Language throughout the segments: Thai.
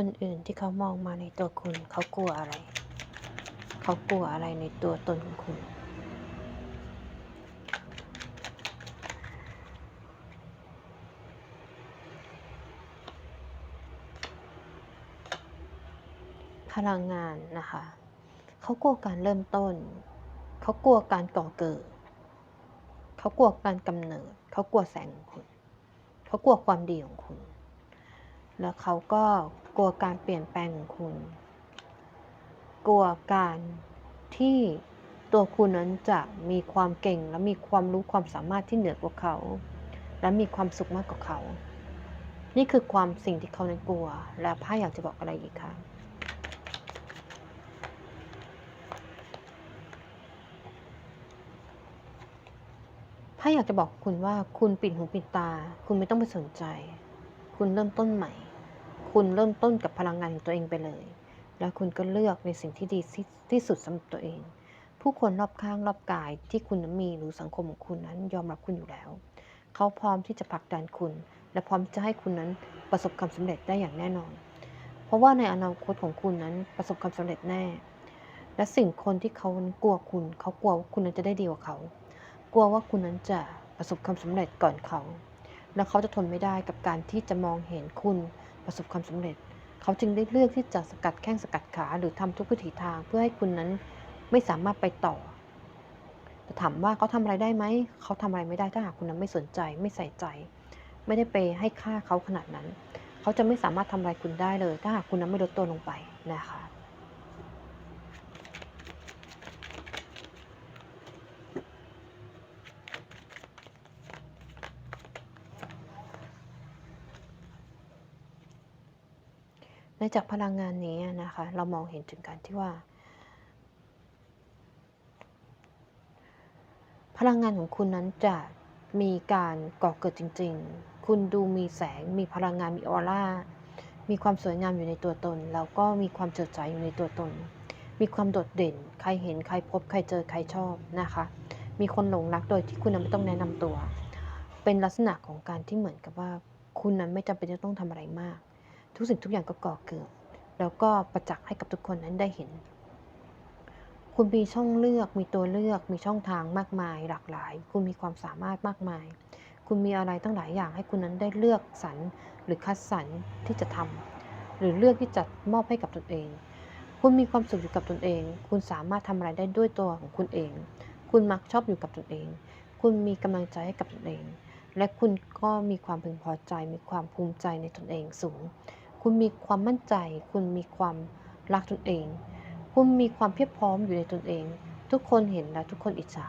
คนอื่นที่เขามองมาในตัวคุณ เขากลัวอะไร เขากลัวอะไรในตัวตนของคุณ พลังงานนะคะ เขากลัวการเริ่มต้น เขากลัวการก่อเกิด เขากลัวการกำเนิด เขากลัวแสงของคุณ เขากลัวความดีของคุณ แล้วเขาก็ กลัวการเปลี่ยนแปลงของคุณ กลัวการที่ตัวคุณนั้นจะมีความเก่งและมีความรู้ความสามารถที่เหนือกว่าเขา และมีความสุขมากกว่าเขา นี่คือความสิ่งที่เขานั้นกลัว และพ่าอยากจะบอกอะไรอีกคะถ้าอยากจะบอกคุณว่าคุณปิดหูปิดตา คุณไม่ต้องไปสนใจ คุณเริ่มต้นใหม่ คุณเริ่มต้นกับพลังงานของตัวเองไปเลย แล้วคุณก็เลือกในสิ่งที่ดีที่สุดสำหรับตัวเอง ผู้คนรอบข้างรอบกายที่คุณมีหรือสังคมของคุณนั้นยอมรับคุณอยู่แล้ว เขาพร้อมที่จะผลักดันคุณ และพร้อมจะให้คุณนั้นประสบความสำเร็จได้อย่างแน่นอน เพราะว่าในอนาคตของคุณนั้นประสบความสำเร็จแน่ และสิ่งคนที่เขากลัวคุณ เขากลัวว่าคุณนั้นจะได้ดีกว่าเขา กลัวว่าคุณนั้นจะประสบความสำเร็จก่อนเขา และเขาจะทนไม่ได้กับการที่จะมองเห็นคุณ ประสบความสำเร็จ เขาจึงได้เลือกที่จะสกัดแข้งสกัดขาหรือทำทุกวิถีทางเพื่อให้คุณนั้นไม่สามารถไปต่อแต่ถามว่าเขาทำอะไรได้ไหม เขาทำอะไรไม่ได้ถ้าหากคุณนั้นไม่สนใจไม่ใส่ใจ ไม่ได้ไปให้ค่าเขาขนาดนั้น เขาจะไม่สามารถทำอะไรคุณได้เลย ถ้าหากคุณนั้นไม่ลดตัวลงไปนะคะ ในจากพลังงานนี้นะคะ เรามองเห็นถึงการที่ว่า พลังงานของคุณนั้นจะมีการก่อเกิดจริง ๆ คุณดูมีแสง มีพลังงาน มีออร่า มีความสวยงามอยู่ในตัวตน แล้วก็มีความเจิดจ้าอยู่ในตัวตน มีความโดดเด่น ใครเห็น ใครพบ ใครเจอ ใครชอบนะคะ มีคนหลงรักโดยที่คุณนั้นไม่ต้องแนะนำตัว เป็นลักษณะของการที่เหมือนกับว่า คุณนั้นไม่จำเป็นจะต้องทำอะไรมาก ทุกสิ่งทุกอย่างก็ก่อเกิด แล้วก็ประจักษ์ให้กับทุกคนนั้นได้เห็น คุณมีช่องเลือก มีตัวเลือก มีช่องทางมากมาย หลากหลาย คุณมีความสามารถมากมาย คุณมีอะไรตั้งหลายอย่างให้คุณนั้นได้เลือกสรรหรือคัดสรรที่จะทำหรือเลือกที่จะมอบให้กับตนเอง คุณมีความสุขอยู่กับตนเอง คุณสามารถทำอะไรได้ด้วยตัวของคุณเอง คุณมักชอบอยู่กับตนเอง คุณมีกำลังใจให้กับตนเองและคุณก็มีความพึงพอใจ มีความภูมิใจในตนเองสูง คุณมีความมั่นใจ คุณมีความรักตนเอง คุณมีความเพียบพร้อมอยู่ในตนเอง ทุกคนเห็นและทุกคนอิจฉา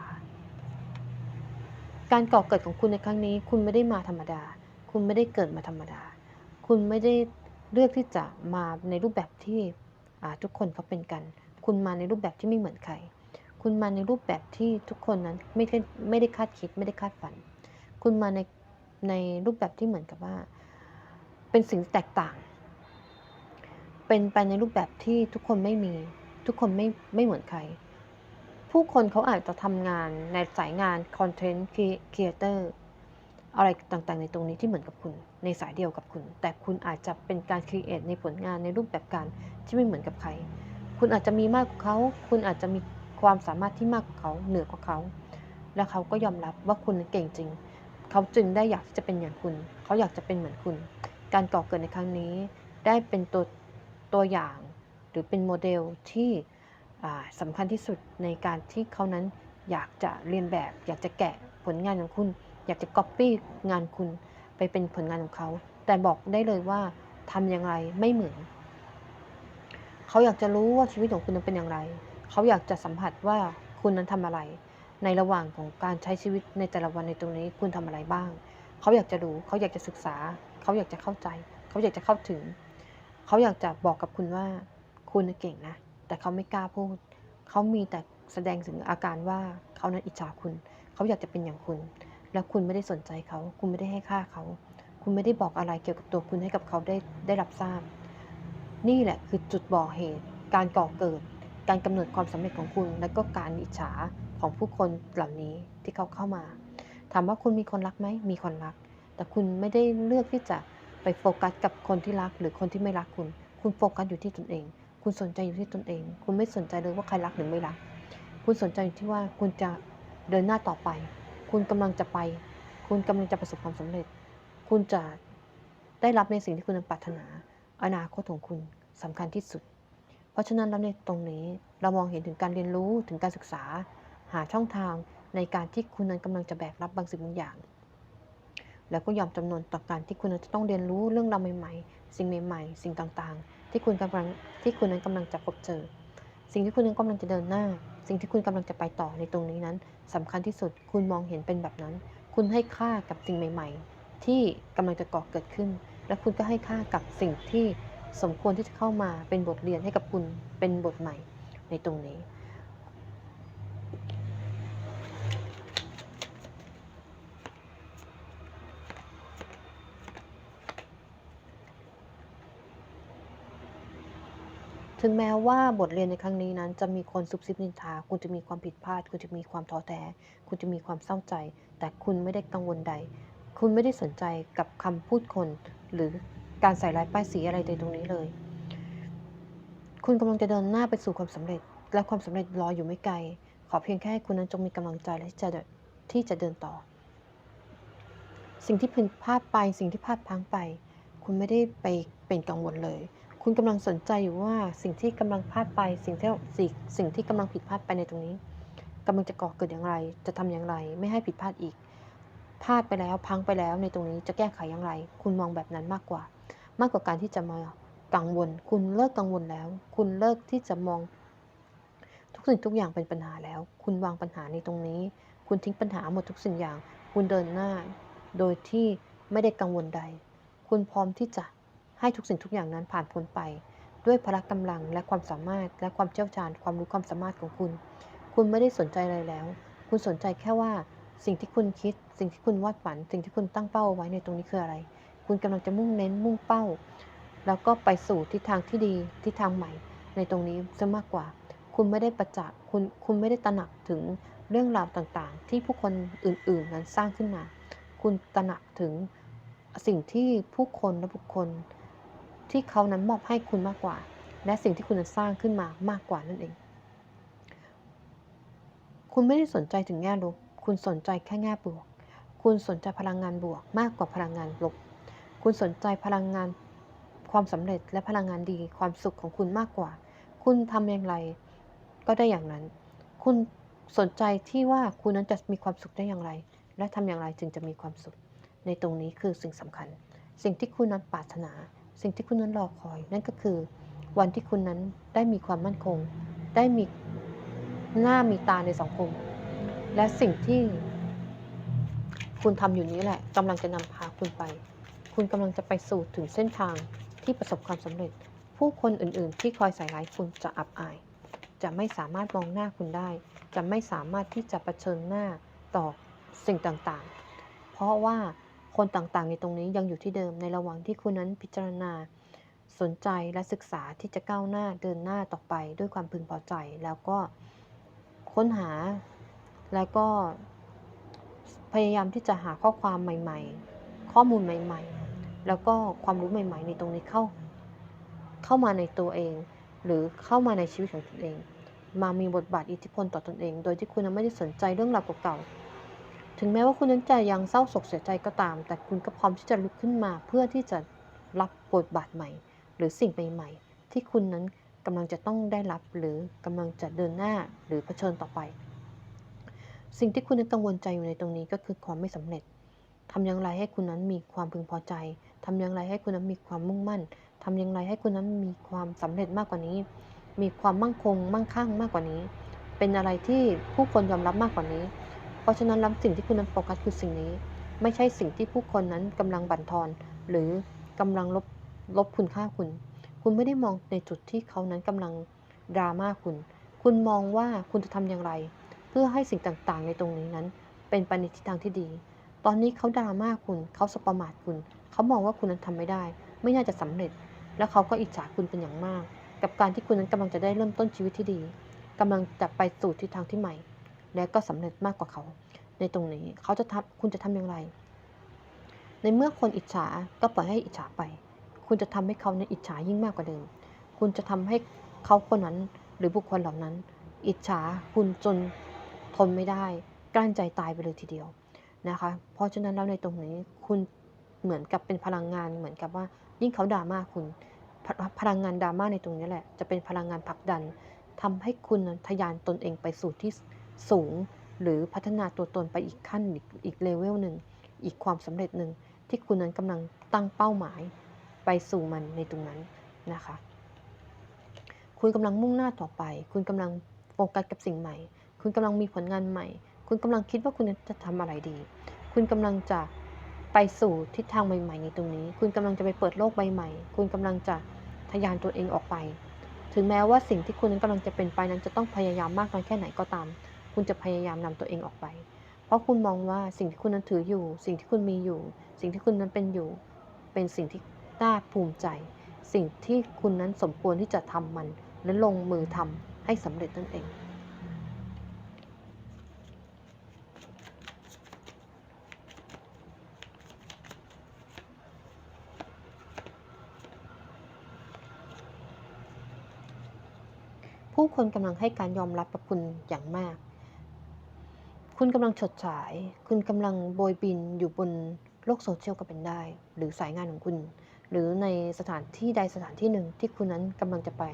การก่อเกิดของคุณในครั้งนี้ คุณไม่ได้มาธรรมดา คุณไม่ได้เกิดมาธรรมดา คุณไม่ได้เลือกที่จะมาในรูปแบบที่ทุกคนเขาเป็นกัน คุณมาในรูปแบบที่ไม่เหมือนใคร คุณมาในรูปแบบที่ทุกคนนั้นไม่ได้ไม่ได้คาดคิดไม่ได้คาดฝัน คุณมาในในรูปแบบที่เหมือนกับว่า เป็นสิ่งแตกต่าง เป็นไปในรูปแบบที่ทุกคนไม่มี ทุกคนไม่ไม่เหมือนใคร ผู้คนเขาอาจจะทำงานในสายงานคอนเทนต์ครีเอเตอร์อะไรต่างๆ ในตรงนี้ที่เหมือนกับคุณ ในสายเดียวกับคุณ แต่คุณอาจจะเป็นการครีเอทในผลงานในรูปแบบการที่ไม่เหมือนกับใคร คุณอาจจะมีมากกว่าเขา คุณอาจจะมีความสามารถที่มากกว่าเขาเหนือกว่าเขา และเขาก็ยอมรับว่าคุณเก่งจริง เขาจึงได้อยากที่จะเป็นอย่างคุณ เขาอยากจะเป็นเหมือนคุณ การก่อเกิดในครั้งนี้ ได้เป็นตัว ตัวอย่าง หรือเป็นโมเดลที่สำคัญที่สุดในการที่เขานั้นอยากจะเรียนแบบ อยากจะแกะผลงานของคุณ อยากจะก๊อปปี้งานคุณไปเป็นผลงานของเขา แต่บอกได้เลยว่าทำอย่างไรไม่เหมือน เขาอยากจะรู้ว่าชีวิตของคุณนั้นเป็นอย่างไร เขาอยากจะสัมผัสว่าคุณนั้นทำอะไร ในระหว่างของการใช้ชีวิตในแต่ละวันในตรงนี้คุณทำอะไรบ้าง เขาอยากจะรู้ เขาอยากจะศึกษา เขาอยากจะเข้าใจ เขาอยากจะเข้าถึง เขาอยากจะบอกกับคุณว่าคุณเก่งนะ แต่เขาไม่กล้าพูด เขามีแต่แสดงถึงอาการว่าเขานั้นอิจฉาคุณ เขาอยากจะเป็นอย่างคุณ แล้วคุณไม่ได้สนใจเขา คุณไม่ได้ให้ค่าเขา คุณไม่ได้บอกอะไรเกี่ยวกับตัวคุณให้กับเขาได้ได้รับทราบ นี่แหละคือจุดบ่อเหตุ การก่อเกิด การกำเนิดความสำเร็จของคุณ และก็การอิจฉาของผู้คนเหล่านี้ที่เขาเข้ามา ถามว่าคุณมีคนรักไหมมีคนรัก แต่คุณไม่ได้เลือกที่จะ ไปโฟกัสกับคนที่รักหรือคนที่ไม่รักคุณ คุณโฟกัสอยู่ที่ตนเอง คุณสนใจอยู่ที่ตนเอง คุณไม่สนใจเลยว่าใครรักหรือไม่รัก คุณสนใจอยู่ที่ว่าคุณจะเดินหน้าต่อไป คุณกำลังจะไป คุณกำลังจะประสบความสำเร็จ คุณจะได้รับในสิ่งที่คุณปรารถนา อนาคตของคุณสำคัญที่สุด เพราะฉะนั้นแล้วในตรงนี้เรามองเห็นถึงการเรียนรู้ถึงการศึกษา หาช่องทางในการที่คุณนั้นกำลังจะแบกรับบางสิ่งบางอย่าง แล้วก็ยอมจำนวนต่อการที่คุณจะต้องเรียนรู้เรื่องราวใหม่ๆ สิ่งใหม่ ๆ สิ่งต่างๆ ที่คุณกำลังที่คุณนั้นกำลังจะพบเจอ สิ่งที่คุณนั้นกำลังจะเดินหน้า สิ่งที่คุณกำลังจะไปต่อในตรงนี้นั้นสำคัญที่สุดคุณมองเห็นเป็นแบบนั้น คุณให้ค่ากับสิ่งใหม่ ๆ ที่กำลังจะก่อเกิดขึ้น และคุณก็ให้ค่ากับสิ่งที่สมควรที่จะเข้ามาเป็นบทเรียนให้กับคุณเป็นบทใหม่ในตรงนี้ ถึงแม้ว่าบทเรียนในครั้งนี้นั้น จะมีคนซุบซิบนินทา คุณจะมีความผิดพลาด คุณจะมีความท้อแท้ คุณจะมีความเศร้าใจ แต่คุณไม่ได้กังวลใด คุณไม่ได้สนใจกับคำพูดคน หรือการใส่ร้ายป้ายสีอะไรในตรงนี้เลย คุณกำลังจะเดินหน้าไปสู่ความสำเร็จ และความสำเร็จรออยู่ไม่ไกล ขอเพียงแค่คุณนั้นจงมีกำลังใจและที่จะที่จะเดินต่อ สิ่งที่ผิดพลาดไป สิ่งที่พลาดพังไป คุณไม่ได้ไปเป็นกังวลเลย คุณกำลังสนใจอยู่ว่าสิ่งที่กำลังพลาดไปสิ่งที่สิ่งสิ่งที่กำลังผิดพลาดไปในตรงนี้กำลังจะก่อเกิดอย่างไร จะทำอย่างไร ไม่ให้ผิดพลาดอีกพลาดไปแล้วพังไปแล้วในตรงนี้จะแก้ไขอย่างไร คุณมองแบบนั้นมากกว่า มากกว่าการที่จะมากังวล คุณเลิกกังวลแล้ว คุณเลิกที่จะมอง ทุกสิ่งทุกอย่างเป็นปัญหาแล้ว คุณวางปัญหาในตรงนี้ คุณทิ้งปัญหาหมดทุกสิ่งอย่าง คุณเดินหน้า โดยที่ไม่ได้กังวลใด คุณพร้อมที่จะ ให้ทุกสิ่งทุกอย่างนั้นผ่านพ้นไป ด้วยพละกำลังและความสามารถและความเชี่ยวชาญ ความรู้ความสามารถของคุณ คุณไม่ได้สนใจอะไรแล้ว คุณสนใจแค่ว่าสิ่งที่คุณคิด สิ่งที่คุณวาดฝัน สิ่งที่คุณตั้งเป้าไว้ในตรงนี้คืออะไร คุณกำลังจะมุ่งเน้นมุ่งเป้า แล้วก็ไปสู่ทิศทางที่ดีทิศทางใหม่ ในตรงนี้ซะมากกว่า คุณไม่ได้ประจักษ์คุณคุณไม่ได้ตระหนักถึงเรื่องราวต่างๆ ที่ผู้คนอื่นๆนั้นสร้างขึ้นมา คุณตระหนักถึงสิ่งที่ผู้คนและบุคคล ที่เขานั้นมอบให้คุณมากกว่า และสิ่งที่คุณนั้นสร้างขึ้นมามากกว่านั่นเอง คุณไม่ได้สนใจถึงแง่ลบ คุณสนใจแค่แง่บวก คุณสนใจพลังงานบวกมากกว่าพลังงานลบ คุณสนใจพลังงานความสำเร็จและพลังงานดีความสุขของคุณมากกว่า คุณทำอย่างไรก็ได้อย่างนั้น คุณสนใจที่ว่าคุณนั้นจะมีความสุขได้อย่างไร และทำอย่างไรจึงจะมีความสุข ในตรงนี้คือสิ่งสำคัญ สิ่งที่คุณนั้นปรารถนา สิ่งที่คุณนั้นรอคอย นั่นก็คือวันที่คุณนั้นได้มีความมั่นคง ได้มีหน้ามีตาในสังคม และสิ่งที่คุณทำอยู่นี้แหละกำลังจะนำพาคุณไป คุณกำลังจะไปสู่ถึงเส้นทางที่ประสบความสำเร็จ ผู้คนอื่นๆ ที่คอยใส่ร้ายคุณจะอับอาย จะไม่สามารถมองหน้าคุณได้ จะไม่สามารถที่จะะเผชิญหน้าต่อสิ่งต่างๆ เพราะว่า คนต่างๆ ในตรงนี้ยังอยู่ที่เดิมในระหว่างที่คุณนั้นพิจารณา สนใจและศึกษาที่จะก้าวหน้าเดินหน้าต่อไปด้วยความพึงพอใจ แล้วก็ค้นหาแล้วก็พยายามที่จะหาข้อความใหม่ ๆ ข้อมูลใหม่ ๆ แล้วก็ความรู้ใหม่ ๆ ในตรงนี้เข้า เข้ามาในตัวเอง หรือเข้ามาในชีวิตของตนเอง มามีบทบาทอิทธิพลต่อตนเอง โดยที่คุณนั้นไม่ได้สนใจเรื่องราวเก่าๆ ถึงแม้ว่าคุณนั้นจะยังเศร้าโศกเสียใจก็ตาม แต่คุณก็พร้อมที่จะลุกขึ้นมา เพื่อที่จะรับบทบาทใหม่ หรือสิ่งใหม่ๆ ที่คุณนั้นกำลังจะต้องได้รับหรือกำลังจะเดินหน้าหรือเผชิญต่อไป สิ่งที่คุณนั้นกังวลใจอยู่ในตรงนี้ก็คือความไม่สำเร็จทำอย่างไรให้คุณนั้นมีความพึงพอใจทำอย่างไรให้คุณนั้นมีความมุ่งมั่นทำอย่างไรให้คุณนั้นมีความสำเร็จมากกว่านี้ มีความมั่งคง มั่งคั่งมากกว่านี้ เป็นอะไรที่ผู้คนยอมรับมากกว่านี้ เพราะฉะนั้นแล้วสิ่งที่คุณนั้นโฟกัสคือสิ่งนี้ ไม่ใช่สิ่งที่ผู้คนนั้นกำลังบั่นทอน หรือกำลังลบลบคุณค่าคุณ คุณไม่ได้มองในจุดที่เขานั้นกำลังดราม่าคุณ คุณมองว่าคุณจะทำอย่างไร เพื่อให้สิ่งต่างๆ ในตรงนี้นั้น เป็นไปในทิศทางที่ดี ตอนนี้เขาดราม่าคุณเขาสบประมาทคุณ เขามองว่าคุณนั้นทำไม่ได้ ไม่น่าจะสำเร็จ แล้วเขาก็อิจฉาคุณเป็นอย่างมาก กับการที่คุณนั้นกำลังจะได้เริ่มต้นชีวิตที่ดีกำลังจะไปสู่ทิศทางที่ใหม่ และก็สำเร็จมากกว่าเขา ในตรงนี้เขาจะทำคุณจะทำอย่างไร ในเมื่อคนอิจฉาก็ปล่อยให้อิจฉาไป คุณจะทำให้เขาในอิจฉายิ่งมากกว่าเดิม คุณจะทำให้เขาคนนั้นหรือบุคคลเหล่านั้น อิจฉาคุณจนทนไม่ได้กลั้นใจตายไปเลยทีเดียวนะคะ เพราะฉะนั้นแล้วในตรงนี้คุณเหมือนกับเป็นพลังงานเหมือนกับว่ายิ่งเขาด่ามาคุณพพลังงานดราม่าในตรงนี้แหละ จะเป็นพลังงานผลักดันทำให้คุณนั้นทะยานตนเองไปสู่ที่ สูง หรือพัฒนาตัวตนไปอีกขั้นอีกเลเวลหนึ่ง อีกความสำเร็จหนึ่งที่คุณนั้นกำลังตั้งเป้าหมายไปสู่มันในตรงนั้นนะคะ คุณกำลังมุ่งหน้าต่อไป คุณกำลังโฟกัสกับสิ่งใหม่ คุณกำลังมีผลงานใหม่ คุณกำลังคิดว่าคุณจะทำอะไรดี คุณกำลังจะไปสู่ทิศทางใหม่ ๆ ในตรงนี้ คุณกำลังจะไปเปิดโลกใบใหม่ คุณกำลังจะทะยานตัวเองออกไป ถึงแม้ว่าสิ่งที่คุณนั้นกำลังจะเป็นไปนั้นจะต้องพยายามมากน้อยแค่ไหนก็ตาม คุณจะพยายามนำตัวเองออกไป เพราะคุณมองว่าสิ่งที่คุณนั้นถืออยู่ สิ่งที่คุณมีอยู่ สิ่งที่คุณนั้นเป็นอยู่ เป็นสิ่งที่น่าภูมิใจ สิ่งที่คุณนั้นสมควรที่จะทำมัน และลงมือทำให้สำเร็จนั่นเอง ผู้คนกำลังให้การยอมรับกับคุณอย่างมาก คุณกำลังฉดฉาย คุณกำลังโบยบินอยู่บนโลกโซเชียลก็เป็นได้ หรือสายงานของคุณ หรือในสถานที่ใดสถานที่หนึ่งที่คุณนั้นกำลังจะไป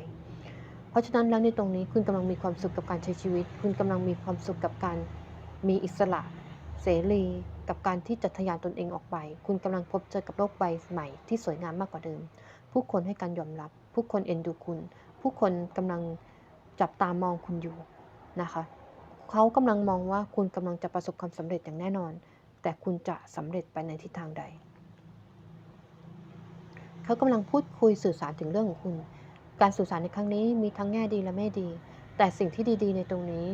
เพราะฉะนั้นแล้วในตรงนี้คุณกำลังมีความสุขกับการใช้ชีวิต คุณกำลังมีความสุขกับการมีอิสระเสรีกับการที่จะทะยานตนเองออกไป คุณกำลังพบเจอกับโลกใบใหม่ที่สวยงามมากกว่าเดิม ผู้คนให้การยอมรับ ผู้คนเอ็นดูคุณ ผู้คนกำลังจับตามองคุณอยู่นะคะ เขากำลังมองว่าคุณกำลังจะประสบความสำเร็จอย่างแน่นอน แต่คุณจะสำเร็จไปในทิศทางใด เขากำลังพูดคุยสื่อสารถึงเรื่องของคุณ การสื่อสารในครั้งนี้มีทั้งแง่ดีและไม่ดี แต่สิ่งที่ดีๆ ในตรงนี้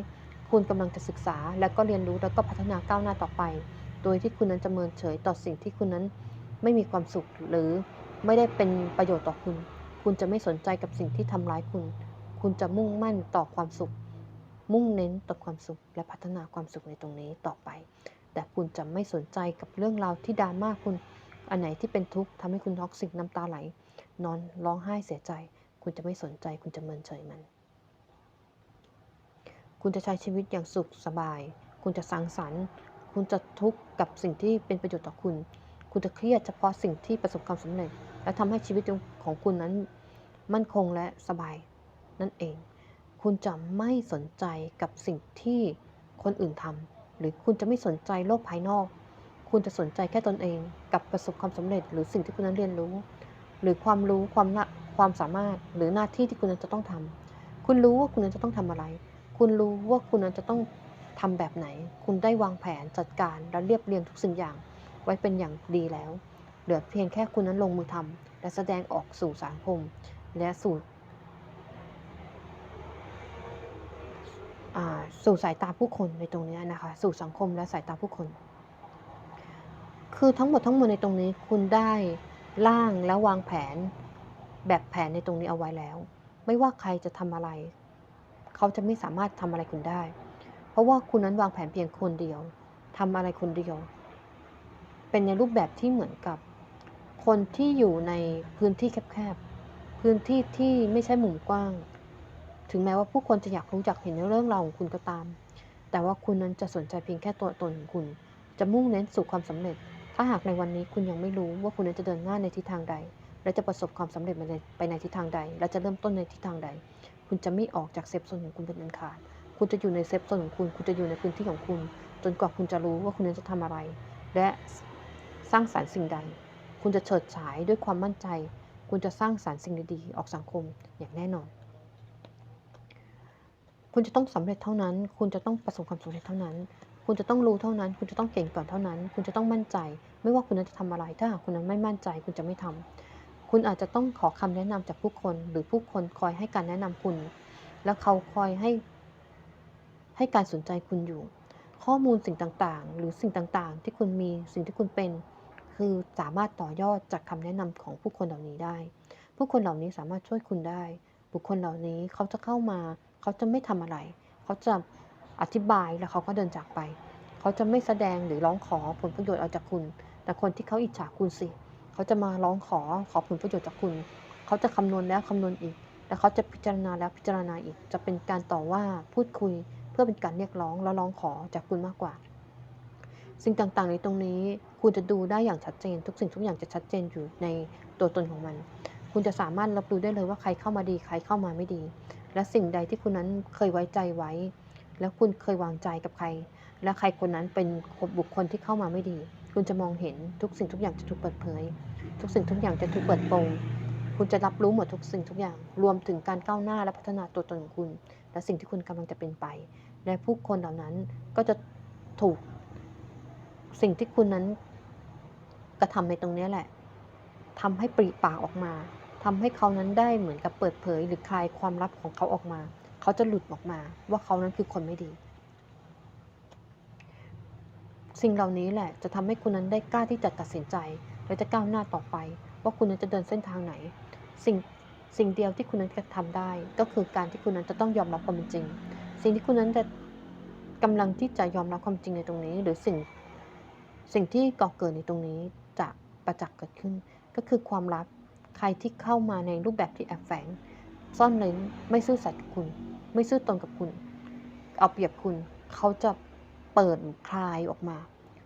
คุณกำลังจะศึกษา และก็เรียนรู้แล้วก็พัฒนาก้าวหน้าต่อไป โดยที่คุณนั้นจะเมินเฉยต่อสิ่งที่คุณนั้นไม่มีความสุขหรือไม่ได้เป็นประโยชน์ต่อคุณ คุณจะไม่สนใจกับสิ่งที่ทำร้ายคุณ คุณจะมุ่งมั่นต่อความสุข มุ่งเน้นต่อความสุขและพัฒนาความสุขในตรงนี้ต่อไป แต่คุณจะไม่สนใจกับเรื่องราวที่ดราม่าคุณ อันไหนที่เป็นทุกข์ทำให้คุณท็อกซิกน้ำตาไหล นอนร้องไห้เสียใจ คุณจะไม่สนใจ คุณจะเมินเฉยมัน คุณจะใช้ชีวิตอย่างสุขสบาย คุณจะสังสรรค์ คุณจะทุกข์กับสิ่งที่เป็นประโยชน์ต่อคุณ คุณจะเครียดเฉพาะสิ่งที่ประสบความสำเร็จ และทำให้ชีวิตของคุณนั้น มั่นคงและสบายนั่นเอง คุณจะไม่สนใจกับสิ่งที่คนอื่นทำหรือคุณจะไม่สนใจโลกภายนอก คุณจะสนใจแค่ตนเองกับประสบความสำเร็จ หรือสิ่งที่คุณนั้นเรียนรู้ หรือความรู้ความละความสามารถหรือหน้าที่ที่คุณนั้นจะต้องทำคุณรู้ว่าคุณนั้นจะต้องทำอะไร คุณรู้ว่าคุณนั้นจะต้องทำแบบไหน คุณได้วางแผนจัดการและเรียบเรียงทุกสิ่งอย่างไว้เป็นอย่างดีแล้ว เหลือเพียงแค่คุณนั้นลงมือทำและแสดงออกสู่สังคม และสู่อ่า สู่สายตาผู้คนในตรงนี้นะคะ สู่สังคมและสายตาผู้คน คือทั้งหมดทั้งมวลในตรงนี้คุณได้ร่างและวางแผนแบบแผนในตรงนี้เอาไว้แล้ว ไม่ว่าใครจะทำอะไร เขาจะไม่สามารถทำอะไรคุณได้ เพราะว่าคุณนั้นวางแผนเพียงคนเดียวทำอะไรคนเดียว เป็นในรูปแบบที่เหมือนกับ คนที่อยู่ในพื้นที่แคบๆพื้นที่ที่ไม่ใช่มุมกว้าง ถึงแม้ว่าผู้คนจะอยากรู้อยากเห็นในเรื่องราวของคุณก็ตาม แต่ว่าคุณนั้นจะสนใจเพียงแค่ตัวตนของคุณ จะมุ่งเน้นสู่ความสำเร็จ ถ้าหากในวันนี้คุณยังไม่รู้ว่าคุณนั้นจะเดินหน้าในทิศทางใด และจะประสบความสำเร็จไปในทิศทางใด และจะเริ่มต้นในทิศทางใด คุณจะไม่ออกจากเซฟโซนของคุณเป็นอันขาด คุณจะอยู่ในเซฟโซนของคุณ คุณจะอยู่ในพื้นที่ของคุณ จนกว่าคุณจะรู้ว่าคุณนั้นจะทำอะไร และสร้างสรรค์สิ่งใด คุณจะเฉิดฉายด้วยความมั่นใจ คุณจะสร้างสรรค์สิ่งดีๆออกสังคมอย่างแน่นอน คุณจะต้องสำเร็จเท่านั้น คุณจะต้องประสบความสำเร็จเท่านั้น คุณจะต้องรู้เท่านั้น คุณจะต้องเก่งก่อนเท่านั้น คุณจะต้องมั่นใจ ไม่ว่าคุณนั้นจะทำอะไร ถ้าหากคุณนั้นไม่มั่นใจ คุณจะไม่ทำคุณอาจจะต้องขอคำแนะนำจากผู้คน หรือผู้คนคอยให้การแนะนำคุณ แล้วเขาคอยให้ ให้การสนใจคุณอยู่ ข้อมูลสิ่งต่างๆ หรือสิ่งต่างๆ ที่คุณมี สิ่งที่คุณเป็น คือสามารถต่อยอดจากคำแนะนำของผู้คนเหล่านี้ได้ ผู้คนเหล่านี้สามารถช่วยคุณได้ บุคคลเหล่านี้เขาจะเข้ามา เขาจะไม่ทำอะไร เขาจะอธิบายแล้วเขาก็เดินจากไป เขาจะไม่แสดงหรือร้องขอผลประโยชน์เอาจากคุณ แต่คนที่เขาอิจฉาคุณสิ เขาจะมาร้องขอขอผลประโยชน์จากคุณ เขาจะคำนวณแล้วคำนวณอีก แล้วเขาจะพิจารณาแล้วพิจารณาอีก จะเป็นการต่อว่าพูดคุยเพื่อเป็นการเรียกร้องแล้วร้องขอจากคุณมากกว่า สิ่งต่างๆในตรงนี้คุณจะดูได้อย่างชัดเจน ทุกสิ่งทุกอย่างจะชัดเจนอยู่ในตัวตนของมัน คุณจะสามารถรับรู้ได้เลยว่าใครเข้ามาดีใครเข้ามาไม่ดี และสิ่งใดที่คุณนั้นเคยไว้ใจไว้ แล้วคุณเคยวางใจกับใคร และใครคนนั้นเป็นบุคคลที่เข้ามาไม่ดี คุณจะมองเห็นทุกสิ่งทุกอย่างจะถูกเปิดเผย ทุกสิ่งทุกอย่างจะถูกเปิดโปงคุณจะรับรู้หมดทุกสิ่งทุกอย่าง รวมถึงการก้าวหน้าและพัฒนาตัวตนของคุณ และสิ่งที่คุณกำลังจะเป็นไป และผู้คนเหล่านั้นก็จะถูกสิ่งที่คุณนั้นกระทำในตรงนี้แหละทำให้ปริปากออกมา ทำให้เขานั้นได้เหมือนกับเปิดเผย หรือคลายความลับของเขาออกมา เขาจะหลุดออกมา ว่าเขานั้นคือคนไม่ดี สิ่งเหล่านี้แหละจะทำให้คุณนั้นได้กล้าที่จะตัดสินใจ และจะก้าวหน้าต่อไป ว่าคุณนั้นจะเดินเส้นทางไหน สิ่งสิ่งเดียวที่คุณนั้นจะทำได้ ก็คือการที่คุณนั้นจะต้องยอมรับความจริง สิ่งที่คุณนั้นจะกำลังที่จะยอมรับความจริงในตรงนี้ หรือสิ่งสิ่งที่ก่อเกิดในตรงนี้จะประจักษ์เกิดขึ้น ก็คือความลับ ใครที่เข้ามาในรูปแบบที่แอบแฝง ซ่อนเร้นไม่ซื่อสัตย์กับคุณ ไม่ซื่อตรงกับคุณ เอาเปรียบคุณเขาจะเปิดคลายออกมา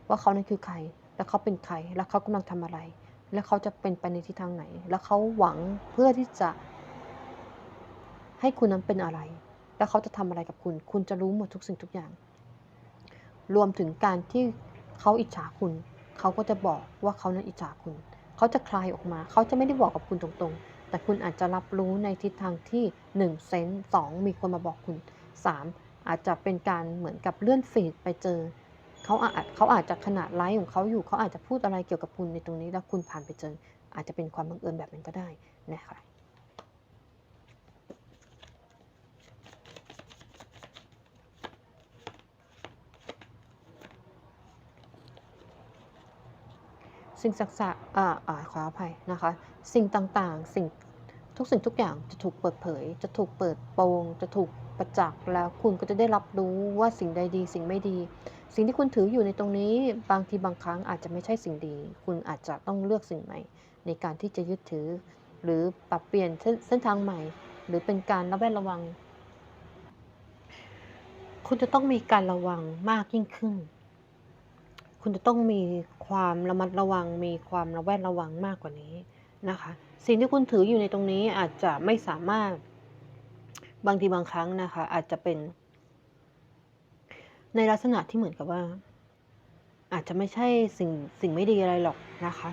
ว่าเขานั้นคือใคร และเขาเป็นใคร และเขากำลังทำอะไร และเขาจะเป็นไปในทิศทางไหน และเขาหวังเพื่อที่จะ ให้คุณนั้นเป็นอะไร แล้วเขาจะทำอะไรกับคุณ คุณจะรู้หมดทุกสิ่งทุกอย่าง รวมถึงการที่เขาอิจฉาคุณ เขาก็จะบอกว่าเขานั้นอิจฉาคุณ เขาจะคลายออกมา เขาจะไม่ได้บอกกับคุณตรงๆ แต่คุณอาจจะรับรู้ในทิศทางที่1เซนสองมีคนมาบอกคุณ 3 อาจจะเป็นการเหมือนกับเลื่อนฟีดไปเจอเขาอาจเขาอาจจะขนาดไลฟ์ของเขาอยู่เขาอาจจะพูดอะไรเกี่ยวกับคุณในตรงนี้แล้วคุณผ่านไปเจอ อาจจะเป็นความบังเอิญแบบนั้นก็ได้นะคะ สิ่งศักดิ์สิทธิ์ขออภัยนะคะ สิ่งต่างๆ สิ่งทุกสิ่งทุกอย่างจะถูกเปิดเผย จะถูกเปิดโปงจะถูกประจักษ์แล้วคุณก็จะได้รับรู้ว่าสิ่งใดดี สิ่งไม่ดี สิ่งที่คุณถืออยู่ในตรงนี้ บางทีบางครั้งอาจจะไม่ใช่สิ่งดี คุณอาจจะต้องเลือกสิ่งใหม่ ในการที่จะยึดถือ หรือปรับเปลี่ยนเส้นเส้นทางใหม่ หรือเป็นการระแวดระวัง คุณจะต้องมีการระวังมากยิ่งขึ้น คุณจะต้องมี ความระมัดระวัง มีความระแวดระวังมากกว่านี้นะคะ สิ่งที่คุณถืออยู่ในตรงนี้อาจจะไม่สามารถบางทีบางครั้งนะคะ อาจจะเป็น ในลักษณะที่เหมือนกับว่า อาจจะไม่ใช่สิ่งสิ่งไม่ดีอะไรหรอกนะคะ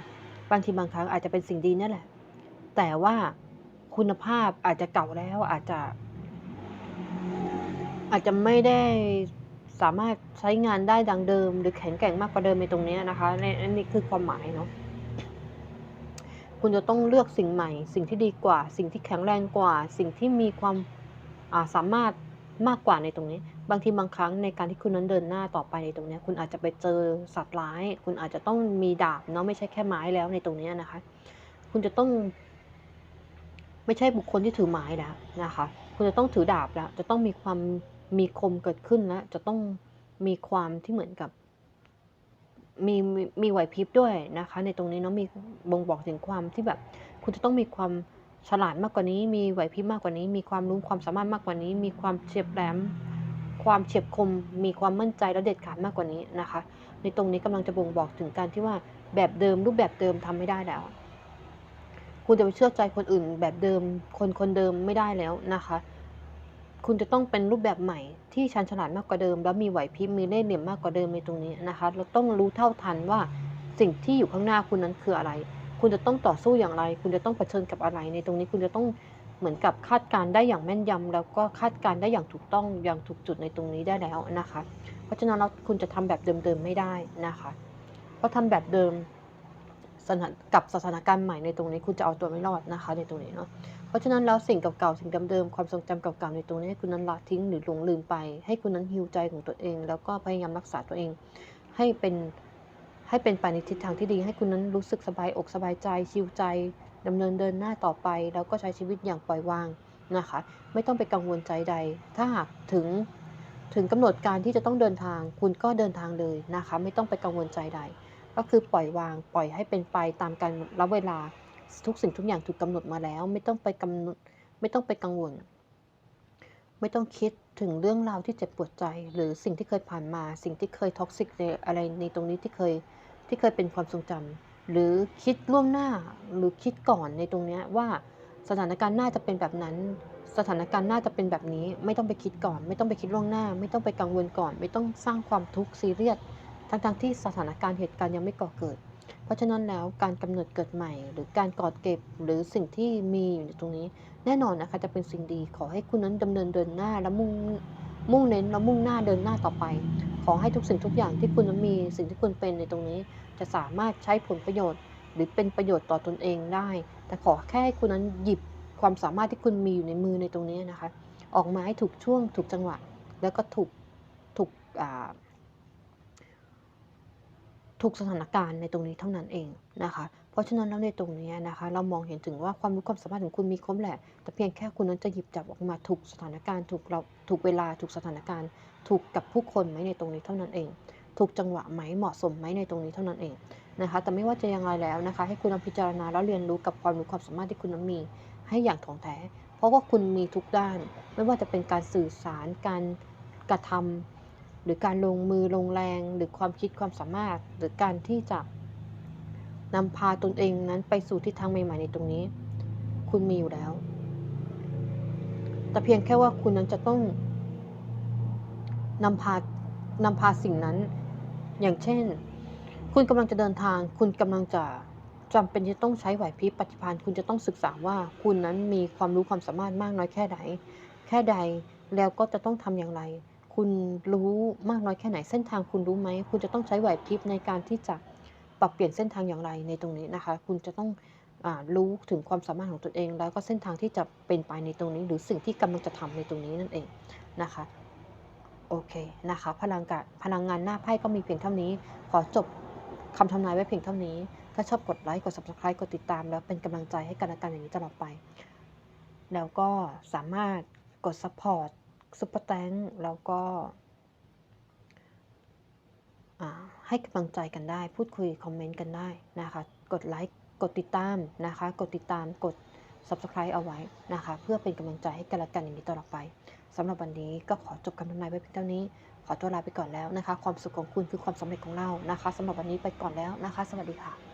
บางทีบางครั้งอาจจะเป็นสิ่งดีนั่นแหละ แต่ว่าคุณภาพอาจจะเก่าแล้วอาจจะ อาจจะไม่ได้ สามารถใช้งานได้ดังเดิม หรือแข็งแกร่งมากกว่าเดิมในตรงนี้นะคะในนนี้คือความหมายเนาะคุณจะต้องเลือกสิ่งใหม่ สิ่งที่ดีกว่า สิ่งที่แข็งแรงกว่า สิ่งที่มีความาสามารถมากกว่าในตรงนี้ บางทีบางครั้งในการที่คุณนั้นเดินหน้าต่อไปในตรงนี้ คุณอาจจะไปเจอสัตว์ร้าย คุณอาจจะต้องมีดาบเนาะไม่ใช่แค่ไม้แล้วในตรงนี้นะคะ คุณจะต้อง ไม่ใช่บุคคลที่ถือไม้แล้วนะคะ คุณจะต้องถือดาบแล้ว จะต้องมีความ มีคมเกิดขึ้นแล้ว จะต้องมีความที่เหมือนกับ มีมีไหวพริบด้วยนะคะ ในตรงนี้เนาะมีบ่งบอกถึงความที่แบบ คุณจะต้องมีความฉลาดมากกว่านี้ มีไหวพริบมากกว่านี้ มีความรู้ความสามารถมากกว่านี้ มีความเฉียบแหลม ความเฉียบคม มีความมั่นใจและเด็ดขาดมากกว่านี้นะคะ ในตรงนี้กำลังจะบ่งบอกถึงการที่ว่าแบบเดิมรูปแบบเดิมทำไม่ได้แล้ว คุณจะไปเชื่อใจคนอื่นแบบเดิม คนคนเดิมไม่ได้แล้วนะคะ คุณจะต้องเป็นรูปแบบใหม่ที่ชันฉลาดมากกว่าเดิม แล้วมีไหวพริบมีเล่ห์เหลี่ยมมากกว่าเดิมในตรงนี้นะคะเราต้องรู้เท่าทันว่าสิ่งที่อยู่ข้างหน้าคุณนั้นคืออะไร คุณจะต้องต่อสู้อย่างไร คุณจะต้องเผชิญกับอะไร ในตรงนี้คุณจะต้องเหมือนกับคาดการณ์ได้อย่างแม่นยำแล้วก็คาดการณ์ได้อย่างถูกต้องอย่างถูกจุดในตรงนี้ได้แล้วนะคะ เพราะฉะนั้นแล้วคุณจะทำแบบเดิมๆไม่ได้นะคะเพราะทำแบบเดิม สถานกับสถานการณ์ใหม่ในตรงนี้คุณจะเอาตัวไม่รอดนะคะ ในตรงนี้เนาะเพราะฉะนั้นแล้วสิ่งเก่าๆสิ่งเดิมๆความทรงจำเก่าๆในตรงนี้ให้คุณนั้นละทิ้งหรือหลงลืมไป ให้คุณนั้นฮิวใจของตัวเอง แล้วก็พยายามรักษาตัวเอง ให้เป็นให้เป็นไปในทิศทางที่ดี ให้คุณนั้นรู้สึกสบายอกสบายใจชิวใจดำเนินเดินหน้าต่อไป แล้วก็ใช้ชีวิตอย่างปล่อยวางนะคะ ไม่ต้องไปกังวลใจใด ถ้าหากถึงถึงกำหนดการที่จะต้องเดินทาง คุณก็เดินทางเลยนะคะ ไม่ต้องไปกังวลใจใด ก็คือปล่อยวางปล่อยให้เป็นไปตามการรับเวลาทุกสิ่งทุกอย่างถูกกำหนดมาแล้ว ไม่ต้องไปกำหนดไม่ต้องไปกังวล ไม่ต้องคิดถึงเรื่องราวที่เจ็บปวดใจ หรือสิ่งที่เคยผ่านมา สิ่งที่เคยท็อกซิกในอะไรในตรงนี้ที่เคยที่เคยเป็นความทรงจำหรือคิดล่วงหน้าหรือคิดก่อนในตรงนี้ว่าสถานการณ์น่าจะเป็นแบบนั้น สถานการณ์น่าจะเป็นแบบนี้ ไม่ต้องไปคิดก่อน ไม่ต้องไปคิดล่วงหน้า ไม่ต้องไปกังวลก่อน ไม่ต้องสร้างความทุกข์ซีเรียส ทั้งๆที่สถานการณ์เหตุการณ์ยังไม่ก่อเกิด เพราะฉะนั้นแล้วการกำเนิดเกิดใหม่ หรือการกอดเก็บหรือสิ่งที่มีอยู่ในตรงนี้ แน่นอนนะคะจะเป็นสิ่งดีขอให้คุณนั้นดำเนินเดินหน้าและมุ่งมุ่งเน้นและมุ่งหน้าเดินหน้าต่อไป ขอให้ทุกสิ่งทุกอย่างที่คุณมีสิ่งที่คุณเป็นในตรงนี้ จะสามารถใช้ผลประโยชน์ หรือเป็นประโยชน์ต่อตนเองได้ แต่ขอแค่คุณนั้นหยิบความสามารถที่คุณมีอยู่ในมือในตรงนี้นะคะ ออกมาให้ถูกช่วงถูกจังหวะ แล้วก็ถูกถูกอ่า ถูกสถานการณ์ในตรงนี้เท่านั้นเองนะคะ เพราะฉะนั้นแล้วในตรงนี้นะคะ เรามองเห็นถึงว่าความรู้ความสามารถของคุณมีครบแหละ แต่เพียงแค่คุณนั้นจะหยิบจับออกมาถูกสถานการณ์ถูกเราถูกเวลาถูกสถานการณ์ ถูกกับผู้คนไหมในตรงนี้เท่านั้นเอง ถูกจังหวะไหมเหมาะสมไหมในตรงนี้เท่านั้นเองนะคะ แต่ไม่ว่าจะยังไงแล้วนะคะ ให้คุณนำพิจารณาแล้วเรียนรู้กับความรู้ความสามารถที่คุณนั้นมี ให้อย่างถ่องแท้ เพราะว่าคุณมีทุกด้าน ไม่ว่าจะเป็นการสื่อสารการกระทำ หรือการลงมือลงแรงหรือความคิดความสามารถ หรือการที่จะนำพาตนเองนั้นไปสู่ทิศทางใหม่ๆในตรงนี้ คุณมีอยู่แล้ว แต่เพียงแค่ว่าคุณนั้นจะต้องนำพานำพาสิ่งนั้น อย่างเช่น คุณกำลังจะเดินทาง คุณกำลังจะจำเป็นจะต้องใช้ไหวพริบปฏิภาณคุณจะต้องศึกษาว่าคุณนั้นมีความรู้ความสามารถมากน้อยแค่ไหน แค่ใดแล้วก็จะต้องทำอย่างไร คุณรู้มากน้อยแค่ไหนเส้นทางคุณรู้ไหม คุณจะต้องใช้ไหวพริบในการที่จะปรับเปลี่ยนเส้นทางอย่างไรในตรงนี้นะคะ คุณจะต้องอรู้ถึงความสามารถของตนเอง แล้วก็เส้นทางที่จะเป็นไปในตรงนี้ หรือสิ่งที่กำลังจะทำในตรงนี้นั่นเองนะคะโอเคนะคะพลังกะพลังงานหน้าไพ่ก็มีเพียงเท่านี้ ขอจบคำทำนายไว้เพียงเท่านี้ ถ้าชอบกดไลค์ กด subscribe กดติดตาม แล้วเป็นกำลังใจให้กันและกันอย่างนี้ตลอดไป แล้วก็สามารถกด support ซุปเปอร์แตงแล้วก็ให้กำลังใจกันได้ พูดคุยคอมเมนต์กันได้นะคะ กดไลค์ กดติดตามนะคะ กดติดตาม กด subscribe เอาไว้นะคะ เพื่อเป็นกำลังใจให้กันและกันอย่างนี้ตลอดไปสำหรับวันนี้ก็ขอจบคำทำนายไว้เพียงเท่านี้ ขอตัวลาไปก่อนแล้วนะคะ ความสุขของคุณคือความสำเร็จของเรานะคะสำหรับวันนี้ไปก่อนแล้วนะคะ สวัสดีค่ะ